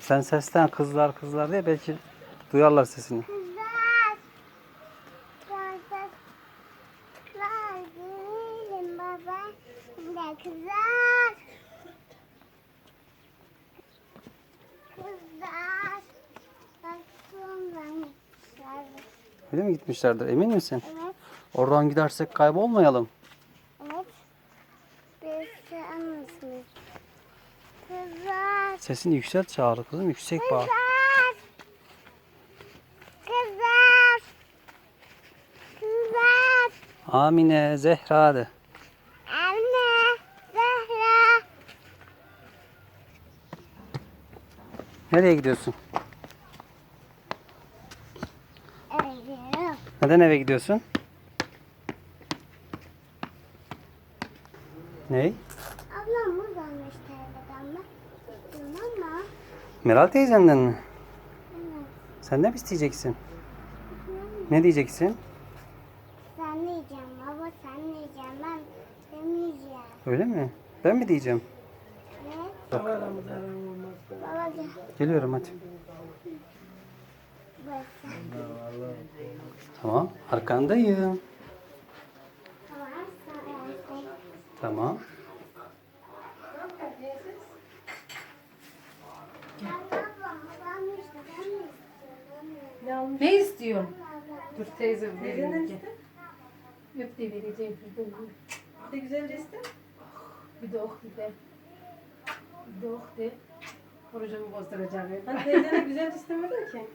Sen sesten kızlar kızlar diye belki duyarlar sesini. Kızlar. Kızlar. Gelin baba. Kızlar. Kızlar. Öyle mi gitmişlerdir? Emin misin? Evet. Oradan gidersek kaybolmayalım. Evet. Kızlar. Sesini yükselt çağır kızım. Yüksek bağır. Kızlar. Kızlar. Kızlar. Amine, Zehra de. Anne. Zehra. Nereye gidiyorsun? Eve gidiyorum. Neden eve gidiyorsun? Ney? Ablam terlikten bak. Gittim ama. Meral teyzenden mi? Evet. Sen ne isteyeceksin? Ne diyeceksin? Sen ne yiyeceğim baba sen ne yiyeceğim ben demeyeceğim. Öyle mi? Ben mi diyeceğim? Evet. Bak. Baba gel. Geliyorum hadi. Tamam. Arkandayım. Tamam. Sen Tamam. Ne istiyorsun? Dur teyze vereyim. Öp de vereceğim. Ne güzel resim. Bir de ok bir de. Bir de ok de. Projemi bozduracağım. Hani teyzene güzel resim verdin ki.